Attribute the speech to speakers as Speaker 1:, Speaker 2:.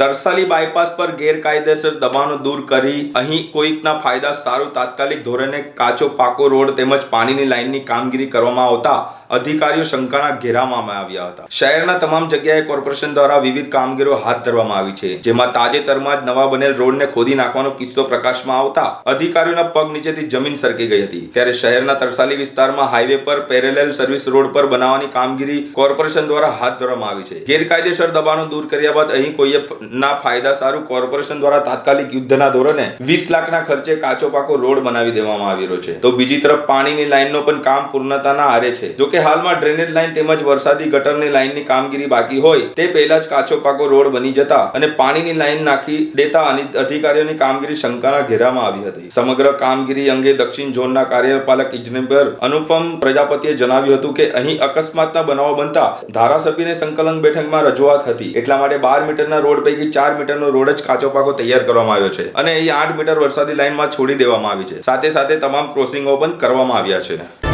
Speaker 1: Tarsali bypass પર ગેરકાયદેસર દબાણો દૂર કરી અહીં કોઈકના ફાયદા સારું તાત્કાલિક ધોરણે કાચો પાકો રોડ તેમજ પાણીની લાઇનની કામગીરી કરવામાં આવતા અધિકારીઓ શંકાના ઘેરામાં આવ્યા હતા. શહેરના તમામ જગ્યાએ કોર્પોરેશન દ્વારા વિવિધ કામગીરીઓ હાથ ધરવામાં આવી છે, જેમાં તાજેતરમાં જ નવા બનેલ રોડને ખોદી નાખવાનો કિસ્સો પ્રકાશમાં આવતા અધિકારીઓના પગ નીચેથી જમીન સરકી ગઈ હતી. ત્યારે શહેરના તરસાલી વિસ્તારમાં હાઈવે પર પેરેલેલ સર્વિસ રોડ પર બનાવવાની કામગીરી કોર્પોરેશન દ્વારા હાથ ધરવામાં આવી છે. ગેરકાયદેસર દબાણો દૂર કર્યા બાદ અહીં કોઈએ ના ફાયદા સારું કોર્પોરેશન દ્વારા તાત્કાલિક યુદ્ધના ધોરણે વીસ લાખના ખર્ચે કાચો પાકો રોડ બનાવી દેવામાં આવી રહ્યો છે. તો બીજી તરફ પાણીની લાઇનનો પણ કામ પૂર્ણતાના આરે છે. જો હાલમાં ડ્રેનેજ લાઇન તેમજ વરસાદી ગટરની લાઇનની કામગીરી બાકી હોય, તે પહેલા જ કાચો પાકો રોડ બની જતા અને પાણીની લાઇન નાખી દેતા અધિકારીઓની કામગીરી શંકાના ઘેરામાં આવી હતી. સમગ્ર કામગીરી અંગે દક્ષિણ ઝોનના કાર્યપાલક ઇજનેર અનુપમ પ્રજાપતિએ જણાવ્યું હતું કે અહીં અકસ્માતના બનાવો બનતા ધારાસભ્યને સંકલન બેઠકમાં રજૂઆત હતી. એટલા માટે બાર મીટરના રોડ પૈકી ચાર મીટરનો રોડ જ કાચો પાકો તૈયાર કરવામાં આવ્યો છે અને અહીં આઠ મીટર વરસાદી લાઇનમાં છોડી દેવામાં આવી છે. સાથે સાથે તમામ ક્રોસિંગો બંધ કરવામાં આવ્યા છે.